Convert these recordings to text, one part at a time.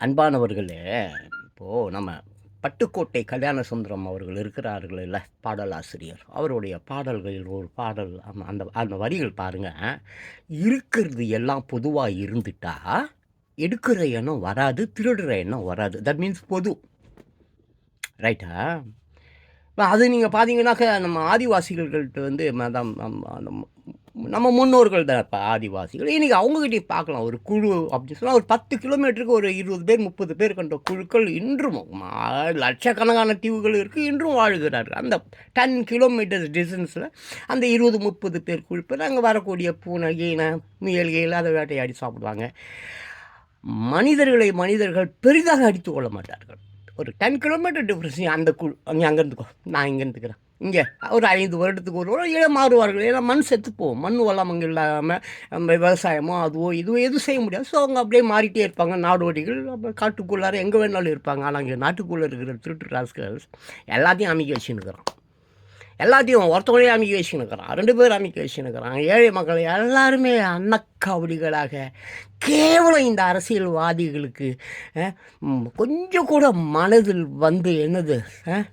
அன்பானவர்களே இப்போது நம்ம பட்டுக்கோட்டை கல்யாண சுந்தரம் அவர்கள் இருக்கிறார்கள் இல்லை பாடலாசிரியர். அவருடைய பாடல்களில் ஒரு பாடல் அந்த அந்த அந்த வரிகள் பாருங்கள் இருக்கிறது எல்லாம் பொதுவாக இருந்துட்டா எடுக்கிற எண்ணம் வராது திருடுற எண்ணம் வராது. தட் மீன்ஸ் பொது. ரைட்டா அது நீங்கள் பார்த்தீங்கன்னாக்க நம்ம ஆதிவாசிகள்கிட்ட வந்து மதம் நம்ம முன்னோர்கள் தான் இப்போ ஆதிவாசிகள். இன்றைக்கி அவங்ககிட்டயும் பார்க்கலாம் ஒரு குழு அப்படின்னு சொன்னால் ஒரு பத்து கிலோமீட்டருக்கு ஒரு இருபது பேர் முப்பது பேர் கண்ட குழுக்கள் இன்றும் லட்சக்கணக்கான தீவுகள் இருக்குது இன்றும் வாழ்கிறார்கள். அந்த டென் கிலோமீட்டர்ஸ் டிஸ்டன்ஸில் அந்த இருபது முப்பது பேர் குழுப்பில் அங்கே வரக்கூடிய பூனை கீனை முயல் அதை வேட்டையாடி சாப்பிடுவாங்க. மனிதர்களை மனிதர்கள் பெரிதாக அடித்து கொள்ள மாட்டார்கள். ஒரு டென் கிலோமீட்டர் டிஃப்ரென்ஸ் அந்த குழு நீ அங்கே இருந்துக்கோ. நான் இங்கே இருந்துக்கிறேன். இங்கே ஒரு ஐந்து வருடத்துக்கு ஒரு முறை மாறுவார்கள்? ஏன்னா மண் செத்து போகும். மண் வளம் அங்கே இல்லாமல் நம்ம விவசாயமோ அதுவோ இதுவோ எதுவும் செய்ய முடியாது. ஸோ அவங்க அப்படியே மாறிட்டே இருப்பாங்க. நாடோடிகள் அப்புறம் காட்டுக்குள்ளார எங்கே வேணாலும் இருப்பாங்க. ஆனால் இங்கே நாட்டுக்குள்ளே இருக்கிற திருட்டு ராஸ்கல்ஸ் எல்லாத்தையும் அமைக்க இருக்கிறோம் எல்லாத்தையும் ஒருத்தவங்களையும் அமைக்க வச்சுன்னுக்கிறான். ரெண்டு பேரும் அமைக்க வச்சுன்னுக்கிறான். ஏழை மக்கள் எல்லாருமே அன்னக்காவடிகளாக கேவலம் இந்த அரசியல்வாதிகளுக்கு கொஞ்சம் கூட மனதில் வந்து என்னது அஹ்,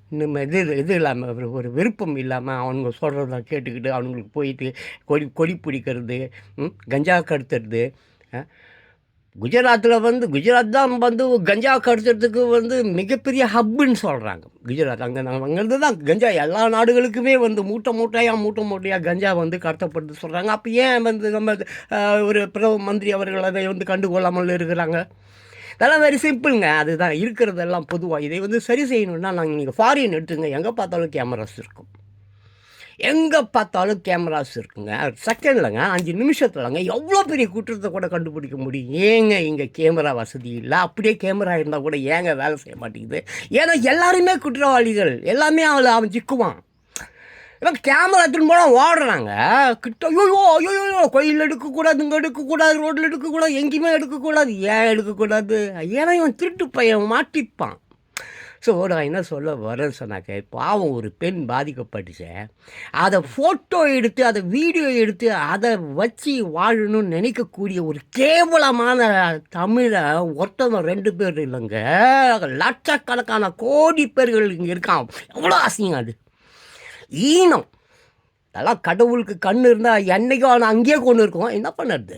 இது இது இல்லாமல் ஒரு ஒரு விருப்பம் இல்லாமல் அவனுங்க சொல்கிறத கேட்டுக்கிட்டு அவனுங்களுக்கு போயிட்டு கொடி கொடி பிடிக்கிறது கஞ்சா கடத்துறது குஜராத்தில் வந்து குஜராத் தான் வந்து கஞ்சா கடத்துறதுக்கு வந்து மிகப்பெரிய ஹப்புன்னு சொல்கிறாங்க குஜராத் அங்கே நாங்கள் அங்கேருந்து தான் கஞ்சா எல்லா நாடுகளுக்குமே வந்து மூட்டை மூட்டையாக மூட்டை மூட்டையாக கஞ்சா வந்து கடத்தப்படுது சொல்கிறாங்க அப்போ ஏன் வந்து நம்ம ஒரு பிரதம மந்திரி அவர்கள் அதை வந்து கண்டுகொள்ளாமல் இருக்கிறாங்க? இதெல்லாம் வெரி சிம்பிளுங்க அதுதான் இருக்கிறதெல்லாம் பொதுவாக இதை வந்து சரி செய்யணுன்னா நாங்கள் நீங்கள் ஃபாரின் எடுத்துங்க. எங்கே பார்த்தாலும் கேமராஸ் இருக்கும். எங்கே பார்த்தாலும் கேமராஸ் இருக்குங்க. செகண்ட்லங்க அஞ்சு நிமிஷத்துலங்க எவ்வளோ பெரிய குற்றத்தை கூட கண்டுபிடிக்க முடியும்? ஏங்க இங்கே கேமரா வசதி இல்லை? அப்படியே கேமரா இருந்தால் கூட ஏங்க வேலை செய்ய மாட்டேங்குது? ஏன்னா எல்லாருமே குற்றவாளிகள். எல்லாமே அவளை அவன் சிக்குவான். இப்போ கேமரா எடுத்துன்னு போனால் ஓடுறாங்க. கிட்ட ஐயோ ஐயோ கோயில் எடுக்கக்கூடாது இங்கே எடுக்கக்கூடாது ரோட்டில் எடுக்கக்கூடாது எங்கேயுமே எடுக்கக்கூடாது. ஏன் எடுக்கக்கூடாது? ஏன்னா இவன் திருட்டு பையன் மாட்டிப்பான். ஸோ நான் என்ன சொல்ல வரேன்னு சொன்னாக்க பாவம் ஒரு பெண் பாதிக்கப்பட்டுச்சு. அதை ஃபோட்டோ எடுத்து அதை வீடியோ எடுத்து அதை வச்சு வாழணும்னு நினைக்கக்கூடிய ஒரு கேவலமான தமிழை ஒருத்தவங்க ரெண்டு பேர் இல்லைங்க. லட்சக்கணக்கான கோடி பேர்கள் இங்கே இருக்கான். எவ்வளோ அசிங்கம் அது. ஈனம். அதெல்லாம் கடவுளுக்கு கண் இருந்தால் என்னைக்கும் அவனை அங்கேயே கொண்டு இருக்கும் என்ன பண்ணுறது?